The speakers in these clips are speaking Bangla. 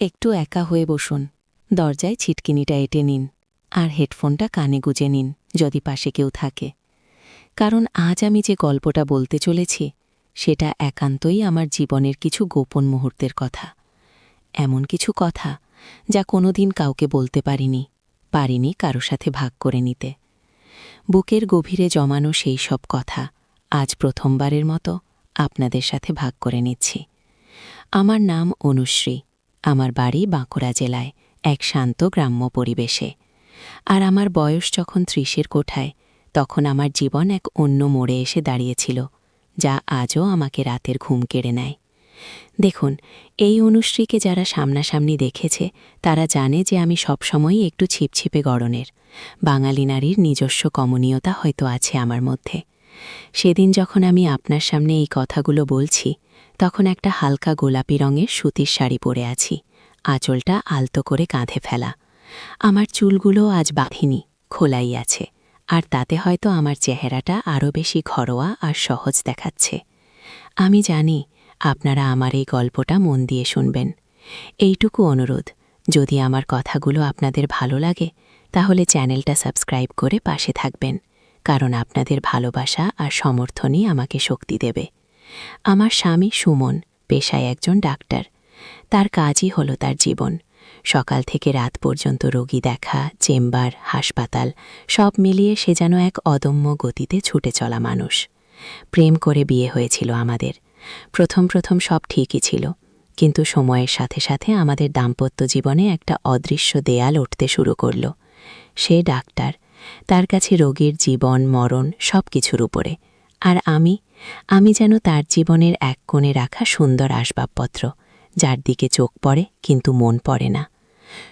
একটু একা হয়ে বসুন। দরজায় ছিটকিনিটা এঁটে নিন আর হেডফোনটা কানে গুজে নিন যদি পাশে কেউ থাকে। কারণ আজ আমি যে গল্পটা বলতে চলেছি, সেটা একান্তই আমার জীবনের কিছু গোপন মুহূর্তের কথা। এমন কিছু কথা যা কোনোদিন কাউকে বলতে পারিনি পারিনি কারও সাথে ভাগ করে নিতে। বুকের গভীরে জমানো সেই সব কথা আজ প্রথমবারের মতো আপনাদের সাথে ভাগ করে নিচ্ছি। আমার নাম অনুশ্রী। আমার বাড়ি বাঁকুড়া জেলায় এক শান্ত গ্রাম্য পরিবেশে। আর আমার বয়স যখন ত্রিশের কোঠায়, তখন আমার জীবন এক অন্য মোড়ে এসে দাঁড়িয়েছিল, যা আজও আমাকে রাতের ঘুম কেড়ে নেয়। দেখুন, এই অনুশ্রীকে যারা সামনাসামনি দেখেছে, তারা জানে যে আমি সবসময়ই একটু ছিপছিপে গড়নের। বাঙালি নারীর নিজস্ব কমনীয়তা হয়তো আছে আমার মধ্যে। সেদিন যখন আমি আপনার সামনে এই কথাগুলো বলছি, তখন একটা হালকা গোলাপি রঙের সুতির শাড়ি পরে আছি। আঁচলটা আলতো করে কাঁধে ফেলা। আমার চুলগুলো আজ বাঁধিনি, খোলাই আছে, আর তাতে হয়তো আমার চেহারাটা আরও বেশি ঘরোয়া আর সহজ দেখাচ্ছে। আমি জানি আপনারা আমার এই গল্পটা মন দিয়ে শুনবেন। এইটুকু অনুরোধ, যদি আমার কথাগুলো আপনাদের ভালো লাগে, তাহলে চ্যানেলটা সাবস্ক্রাইব করে পাশে থাকবেন। কারণ আপনাদের ভালোবাসা আর সমর্থনই আমাকে শক্তি দেবে। আমার স্বামী সুমন, পেশায় একজন ডাক্তার। তার কাজই হলো তার জীবন। সকাল থেকে রাত পর্যন্ত রোগী দেখা, চেম্বার, হাসপাতাল, সব মিলিয়ে সে যেন এক অদম্য গতিতে ছুটে চলা মানুষ। প্রেম করে বিয়ে হয়েছিল আমাদের। প্রথম প্রথম সব ঠিকই ছিল। কিন্তু সময়ের সাথে সাথে আমাদের দাম্পত্য জীবনে একটা অদৃশ্য দেয়াল উঠতে শুরু করল। সে ডাক্তার তার কাছে রোগীর জীবন, মরণ সব কিছুর উপরে। আর আমি আমি যেন তার জীবনের এক কোণে রাখা সুন্দর আসবাবপত্র, যার দিকে চোখ পড়ে কিন্তু মন পড়ে না।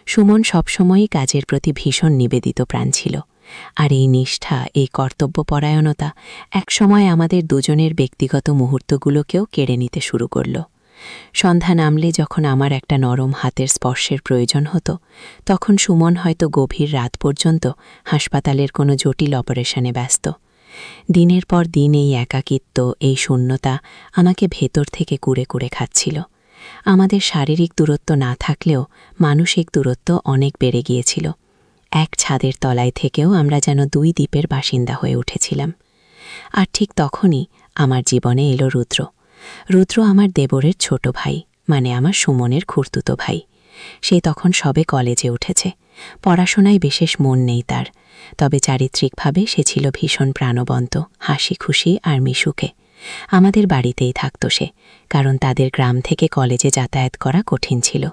সুমন সবসময়ই কাজের প্রতি ভীষণ নিবেদিত প্রাণ ছিল। আর এই নিষ্ঠা, এই কর্তব্যপরায়ণতা একসময় আমাদের দুজনের ব্যক্তিগত মুহূর্তগুলোকেও কেড়ে নিতে শুরু করল। সন্ধ্যা নামলে যখন আমার একটা নরম হাতের স্পর্শের প্রয়োজন হতো, তখন সুমন হয়তো গভীর রাত পর্যন্ত হাসপাতালের কোনো জটিল অপারেশনে ব্যস্ত। দিনের পর দিন এই একাকিত্ব, এই শূন্যতা আমাকে ভেতর থেকে কুড়ে কুড়ে খাচ্ছিল। আমাদের শারীরিক দূরত্ব না থাকলেও মানসিক দূরত্ব অনেক বেড়ে গিয়েছিল। এক ছাদের তলায় থেকেও আমরা যেন দুই দ্বীপের বাসিন্দা হয়ে উঠেছিলাম। আর ঠিক তখনই আমার জীবনে এলো রুদ্র। রুদ্র আমার দেবরের ছোট ভাই মানে আমার সুমনের খুর্তুতো ভাই। সে তখন সবে কলেজে উঠেছে। পড়াশোনায় বিশেষ মন নেই তার, তবে চারিত্রিকভাবে সে ছিল ভীষণ প্রাণবন্ত হাসি খুশি আর মিশুকে। আমাদের বাড়িতেই থাকত সে, কারণ তাদের গ্রাম থেকে কলেজে যাতায়াত করা কঠিন ছিল।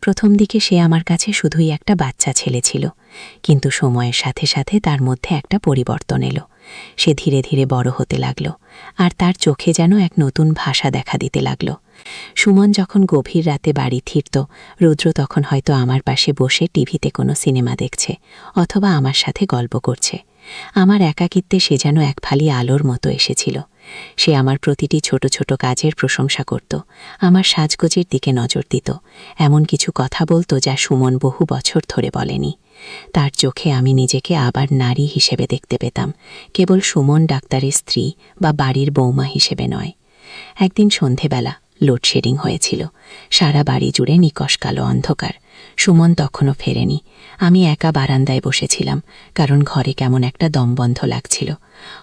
প্রথম দিকে সে আমার কাছে শুধুই একটা বাচ্চা ছেলে ছিল, কিন্তু সময়ের সাথে সাথে তার মধ্যে একটা পরিবর্তন এলো। সে ধীরে ধীরে বড় হতে লাগল, আর তার চোখে যেন এক নতুন ভাষা দেখা দিতে লাগল। সুমন যখন গভীর রাতে বাড়ি ফিরত, রুদ্র তখন হয়তো আমার পাশে বসে টিভিতে কোনো সিনেমা দেখছে, অথবা আমার সাথে গল্প করছে। আমার একাকিত্বে সে যেন এক ফালি আলোর মতো এসেছিল। সে আমার প্রতিটি ছোট ছোট কাজের প্রশংসা করত, আমার সাজগোজের দিকে নজর দিত, এমন কিছু কথা বলতো যা সুমন বহু বছর ধরে বলেনি। তার চোখে আমি নিজেকে আবার নারী হিসেবে দেখতে পেতাম, কেবল সুমন ডাক্তারের স্ত্রী বা বাড়ির বৌমা হিসেবে নয়। একদিন সন্ধেবেলা লোডশেডিং হয়েছিল, সারা বাড়ি জুড়ে নিকশ কালো অন্ধকার। সুমন তখনও ফেরেনি। আমি একা বারান্দায় বসেছিলাম, কারণ ঘরে কেমন একটা দমবন্ধ লাগছিল।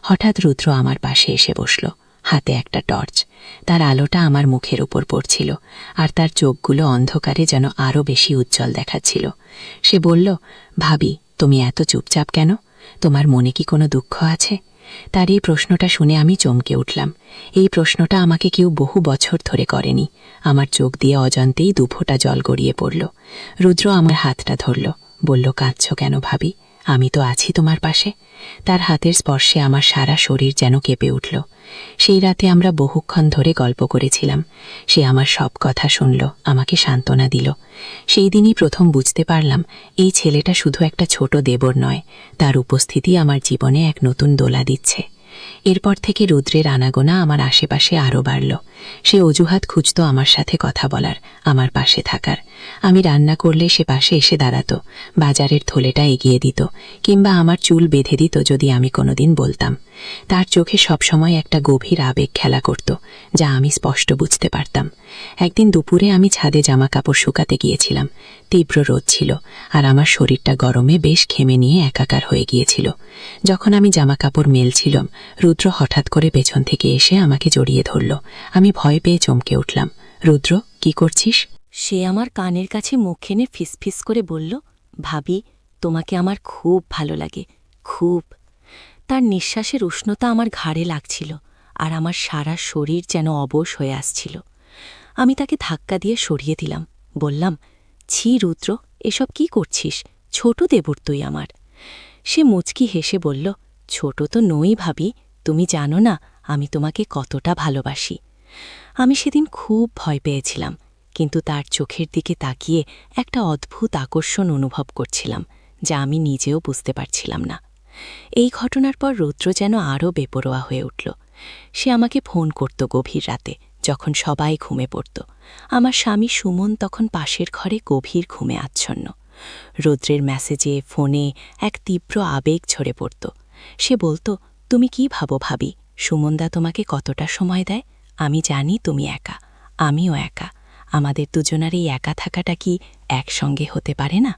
হঠাৎ রুদ্র আমার পাশে এসে বসল। হাতে একটা টর্চ। তার আলোটা আমার মুখের উপর পড়ছিল, আর তার চোখগুলো অন্ধকারে যেন আরও বেশি উজ্জ্বল দেখাচ্ছিল। সে বলল, ভাবি, তুমি এত চুপচাপ কেন? তোমার মনে কি কোনো দুঃখ আছে? তার এই প্রশ্নটা শুনে আমি চমকে উঠলাম। এই প্রশ্নটা আমাকে কেউ বহু বছর ধরে করেনি। আমার চোখ দিয়ে অজান্তেই দুফোটা জল গড়িয়ে পড়ল। রুদ্র আমার হাতটা ধরল, বলল, কাঁদছ কেন ভাবি? আমি তো আছি তোমার পাশে। তার হাতের স্পর্শে আমার সারা শরীর যেন কেঁপে উঠল। সেই রাতে আমরা বহুক্ষণ ধরে গল্প করেছিলাম। সে আমার সব কথা শুনল, আমাকে সান্ত্বনা দিল। সেই দিনই প্রথম বুঝতে পারলাম, এই ছেলেটা শুধু একটা ছোট দেবর নয়, তার উপস্থিতি আমার জীবনে এক নতুন দোলা দিচ্ছে। এরপর থেকে রুদ্রের আনাগোনা আমার আশেপাশে আরও বাড়ল। সে অজুহাত খুঁজত আমার সাথে কথা বলার, আমার পাশে থাকার। আমি রান্না করলে সে পাশে এসে দাঁড়াত, বাজারের থলেটা এগিয়ে দিত, কিংবা আমার চুল বেঁধে দিত যদি আমি কোনোদিন বলতাম। তার চোখে সবসময় একটা গভীর আবেগ খেলা করত, যা আমি স্পষ্ট বুঝতে পারতাম। একদিন দুপুরে আমি ছাদে জামা কাপড় শুকাতে গিয়েছিলাম। তীব্র রোদ ছিল আর আমার শরীরটা গরমে বেশ ঘেমে নিয়ে একাকার হয়ে গিয়েছিল। যখন আমি জামা কাপড় মেলছিলাম, রুদ্র হঠাৎ করে পেছন থেকে এসে আমাকে জড়িয়ে ধরল। আমি ভয় পেয়ে চমকে উঠলাম। রুদ্র, কি করছিস? সে আমার কানের কাছে মুখ এনে ফিসফিস করে বলল, ভাবি, তোমাকে আমার খুব ভালো লাগে, খুব। তার নিঃশ্বাসের উষ্ণতা আমার ঘাড়ে লাগছিল আর আমার সারা শরীর যেন অবশ হয়ে আসছিল। আমি তাকে ধাক্কা দিয়ে সরিয়ে দিলাম। বললাম, ছি রুদ্র, এসব কি করছিস? ছোট দেবর তুই আমার। সে মুচকি হেসে বলল, ছোট তো নই ভাবি, তুমি জানো না, আমি তোমাকে কতটা ভালোবাসি। আমি সেদিন খুব ভয় পেয়েছিলাম, কিন্তু তার চোখের দিকে তাকিয়ে একটা অদ্ভুত আকর্ষণ অনুভব করছিলাম, যা আমি নিজেও বুঝতে পারছিলাম না। এই ঘটনার পর রৌদ্র যেন আরও বেপরোয়া হয়ে উঠল। সে আমাকে ফোন করত গভীর রাতে। যখন সবাই ঘুমে পড়ত। আমার স্বামী সুমন তখন পাশের ঘরে গভীর ঘুমে আচ্ছন্ন। রৌদ্রের মেসেজে ফোনে এক তীব্র আবেগ ঝরে পড়ত। সে বলতো, তুমি কি ভাবো ভাবি? সুমনদা তোমাকে কতটা সময় দেয়? আমি জানি তুমি একা। আমিও একা। আমাদের দুজনার এই একা থাকাটা কি একসঙ্গে হতে পারে না?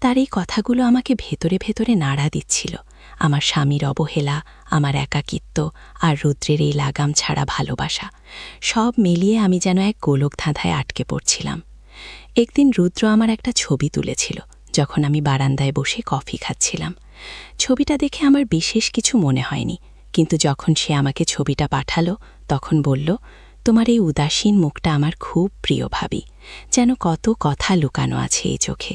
তার এই কথাগুলো আমাকে ভেতরে ভেতরে নাড়া দিচ্ছিল। আমার স্বামীর অবহেলা, আমার একাকিত্ব আর রুদ্রের এই লাগাম ছাড়া ভালোবাসা, সব মিলিয়ে আমি যেন এক গোলক ধাঁধায় আটকে পড়ছিলাম। একদিন রুদ্র আমার একটা ছবি তুলেছিল, যখন আমি বারান্দায় বসে কফি খাচ্ছিলাম। ছবিটা দেখে আমার বিশেষ কিছু মনে হয়নি, কিন্তু যখন সে আমাকে ছবিটা পাঠালো, তখন বলল, তোমার এই উদাসীন মুখটা আমার খুব প্রিয় ভাবি, যেন কত কথা লুকানো আছে এই চোখে।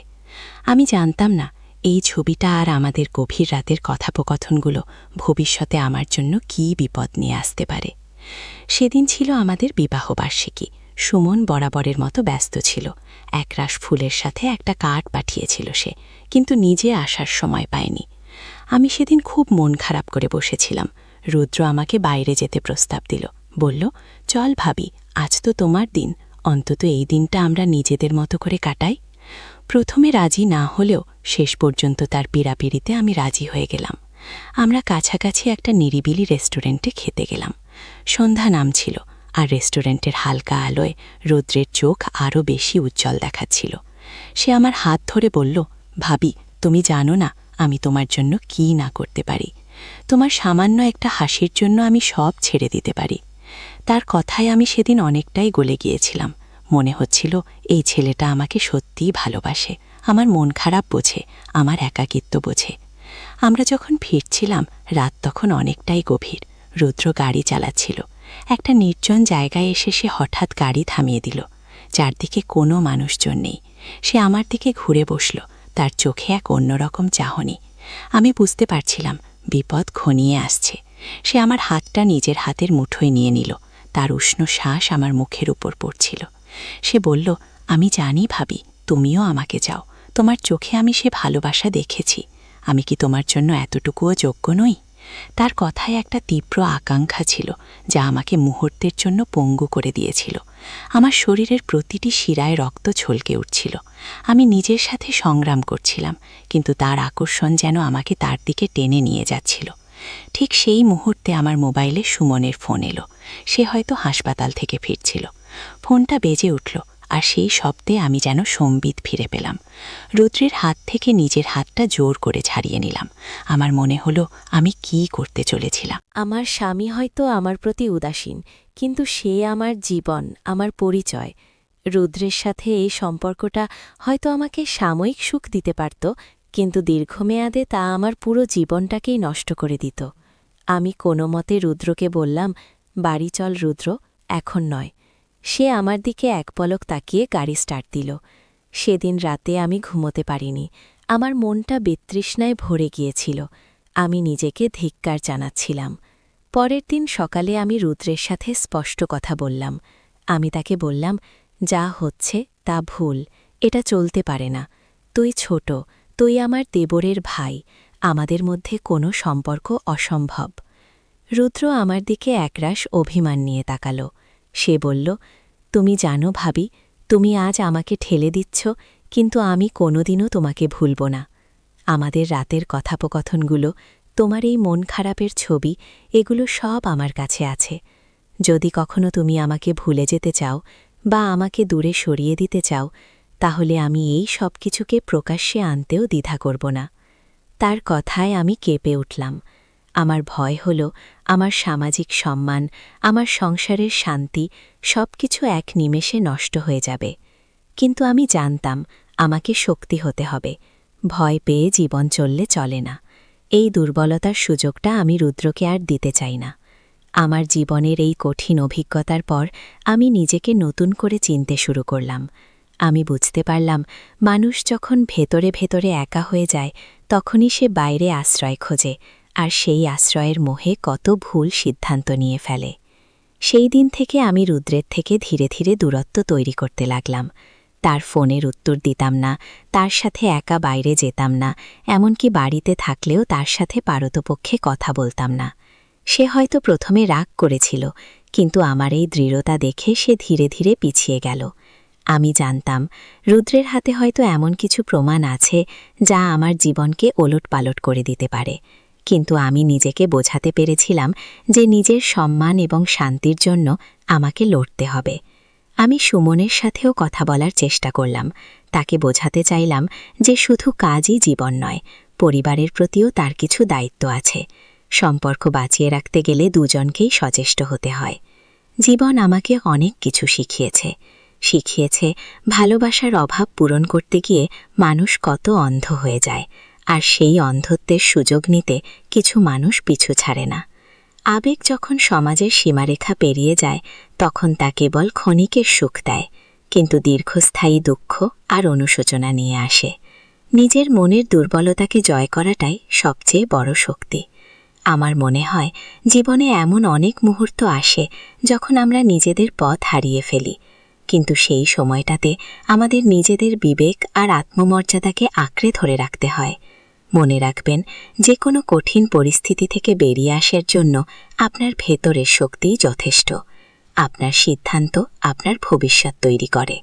আমি জানতাম না এই ছবিটা আর আমাদের গভীর রাতের কথোপকথনগুলো ভবিষ্যতে আমার জন্য কী বিপদ নিয়ে আসতে পারে। সেদিন ছিল আমাদের বিবাহবার্ষিকী সুমন বরাবরের মতো ব্যস্ত ছিল। একরাশ ফুলের সাথে একটা কার্ড পাঠিয়েছিল সে, কিন্তু নিজে আসার সময় পায়নি। আমি সেদিন খুব মন খারাপ করে বসেছিলাম। রুদ্র আমাকে বাইরে যেতে প্রস্তাব দিল। বলল, চল ভাবি, আজ তো তোমার দিন। অন্তত এই দিনটা আমরা নিজেদের মতো করে কাটাই। প্রথমে রাজি না হলেও শেষ পর্যন্ত তার পীড়াপিড়িতে আমি রাজি হয়ে গেলাম। আমরা কাছাকাছি একটা নিরিবিলি রেস্টুরেন্টে খেতে গেলাম। সন্ধ্যা নামছিল আর রেস্টুরেন্টের হালকা আলোয় রৌদ্রের চোখ আরও বেশি উজ্জ্বল দেখাচ্ছিল। সে আমার হাত ধরে বলল, ভাবি, তুমি জানো না আমি তোমার জন্য কি না করতে পারি। তোমার সামান্য একটা হাসির জন্য আমি সব ছেড়ে দিতে পারি। তার কথায় আমি সেদিন অনেকটাই গলে গিয়েছিলাম। মনে হচ্ছিল, এই ছেলেটা আমাকে সত্যিই ভালোবাসে। আমার মন খারাপ বোঝে, আমার একাকিত্ব বোঝে। আমরা যখন ফিরছিলাম, রাত তখন অনেকটাই গভীর। রুদ্র গাড়ি চালাচ্ছিল। একটা নির্জন জায়গায় এসে সে হঠাৎ গাড়ি থামিয়ে দিল। চারদিকে কোনো মানুষজন নেই। সে আমার দিকে ঘুরে বসল। তার চোখে এক অন্যরকম চাহনি। আমি বুঝতে পারছিলাম, বিপদ ঘনিয়ে আসছে। সে আমার হাতটা নিজের হাতের মুঠোয় নিয়ে নিল। তার উষ্ণ শ্বাস আমার মুখের উপর পড়ছিল। সে বলল, আমি জানি ভাবি, তুমিও আমাকে যাও তোমার চোখে আমি সে ভালোবাসা দেখেছি। আমি কি তোমার জন্য এতটুকুও যোগ্য নই? তার কথায় একটা তীব্র আকাঙ্ক্ষা ছিল, যা আমাকে মুহূর্তের জন্য পঙ্গু করে দিয়েছিল। আমার শরীরের প্রতিটি শিরায় রক্ত ছলকে উঠছিল। আমি নিজের সাথে সংগ্রাম করছিলাম, কিন্তু তার আকর্ষণ যেন আমাকে তার দিকে টেনে নিয়ে যাচ্ছিল। ঠিক সেই মুহূর্তে আমার মোবাইলে সুমনের ফোন এলো। সে হয়তো হাসপাতাল থেকে ফিরছিল। ফোনটা বেজে উঠল, আর সেই শব্দে আমি যেন সম্বিত ফিরে পেলাম। রুদ্রের হাত থেকে নিজের হাতটা জোর করে ছাড়িয়ে নিলাম। আমার মনে হলো আমি কি করতে চলেছিলাম। আমার স্বামী হয়তো আমার প্রতি উদাসীন, কিন্তু সে আমার জীবন, আমার পরিচয়। রুদ্রের সাথে এই সম্পর্কটা হয়তো আমাকে সাময়িক সুখ দিতে পারত, কিন্তু দীর্ঘমেয়াদে তা আমার পুরো জীবনটাকেই নষ্ট করে দিত। আমি কোনো মতে রুদ্রকে বললাম, বাড়ি চল রুদ্র, এখন নয়। সে আমার দিকে এক পলক তাকিয়ে গাড়ি স্টার্ট দিল। সেদিন রাতে আমি ঘুমোতে পারিনি। আমার মনটা বিতৃষ্ণায় ভরে গিয়েছিল। আমি নিজেকে ধিক্কার জানাচ্ছিলাম। পরের দিন সকালে আমি রুদ্রের সাথে স্পষ্ট কথা বললাম। আমি তাকে বললাম, যা হচ্ছে তা ভুল। এটা চলতে পারে না। তুই ছোট। তুই আমার দেবরের ভাই। আমাদের মধ্যে কোনো সম্পর্ক অসম্ভব। রুদ্র আমার দিকে একরাশ অভিমান নিয়ে তাকালো। সে বলল, তুমি জানো ভাবি, তুমি আজ আমাকে ঠেলে দিচ্ছ, কিন্তু আমি কোনোদিনও তোমাকে ভুলব না। আমাদের রাতের কথোপকথনগুলো, তোমার এই মন খারাপের ছবি, এগুলো সব আমার কাছে আছে। যদি কখনো তুমি আমাকে ভুলে যেতে চাও বা আমাকে দূরে সরিয়ে দিতে চাও, তাহলে আমি এই সব কিছুকে প্রকাশ্যে আনতেও দ্বিধা করব না। তার কথায় আমি কেঁপে উঠলাম। আমার ভয় হল, আমার সামাজিক সম্মান, আমার সংসারের শান্তি সব কিছু এক নিমেষে নষ্ট হয়ে যাবে। কিন্তু আমি জানতাম, আমাকে শক্তি হতে হবে। ভয় পেয়ে জীবন চললে চলে না। এই দুর্বলতার সুযোগটা আমি রুদ্রকে আর দিতে চাই না। আমার জীবনের এই কঠিন অভিজ্ঞতার পর আমি নিজেকে নতুন করে চিনতে শুরু করলাম। আমি বুঝতে পারলাম, মানুষ যখন ভেতরে ভেতরে একা হয়ে যায়, তখনই সে বাইরে আশ্রয় খোঁজে। আর সেই আশ্রয়ের মোহে কত ভুল সিদ্ধান্ত নিয়ে ফেলে। সেই দিন থেকে আমি রুদ্রের থেকে ধীরে ধীরে দূরত্ব তৈরি করতে লাগলাম। তার ফোনের উত্তর দিতাম না, তার সাথে একা বাইরে যেতাম না, এমনকি বাড়িতে থাকলেও তার সাথে পারতপক্ষে কথা বলতাম না। সে হয়তো প্রথমে রাগ করেছিল, কিন্তু আমার এই দৃঢ়তা দেখে সে ধীরে ধীরে পিছিয়ে গেল। আমি জানতাম, রুদ্রের হাতে হয়তো এমন কিছু প্রমাণ আছে যা আমার জীবনকে ওলট পালট করে দিতে পারে। কিন্তু আমি নিজেকে বোঝাতে পেরেছিলাম যে নিজের সম্মান এবং শান্তির জন্য আমাকে লড়তে হবে। আমি সুমনের সাথেও কথা বলার চেষ্টা করলাম। তাকে বোঝাতে চাইলাম যে শুধু কাজই জীবন নয়, পরিবারের প্রতিও তার কিছু দায়িত্ব আছে। সম্পর্ক বাঁচিয়ে রাখতে গেলে দুজনকেই সচেষ্ট হতে হয়। জীবন আমাকে অনেক কিছু শিখিয়েছে। শিখিয়েছে ভালোবাসার অভাব পূরণ করতে গিয়ে মানুষ কত অন্ধ হয়ে যায়। আর সেই অন্ধত্বের সুযোগ নিতে কিছু মানুষ পিছু ছাড়ে না। আবেগ যখন সমাজের সীমারেখা পেরিয়ে যায়, তখন তা কেবল ক্ষণিকের সুখ দেয়, কিন্তু দীর্ঘস্থায়ী দুঃখ আর অনুশোচনা নিয়ে আসে। নিজের মনের দুর্বলতাকে জয় করাটাই সবচেয়ে বড় শক্তি। আমার মনে হয়, জীবনে এমন অনেক মুহূর্ত আসে যখন আমরা নিজেদের পথ হারিয়ে ফেলি, কিন্তু সেই সময়টাতে আমাদের নিজেদের বিবেক আর আত্মমর্যাদাকে আঁকড়ে ধরে রাখতে হয়। মনে রাখবেন যে কোনো কঠিন পরিস্থিতি থেকে বেরিয়ে আসার জন্য আপনার ভেতরের শক্তিই যথেষ্ট। আপনার সিদ্ধান্ত আপনার ভবিষ্যৎ তৈরি করে।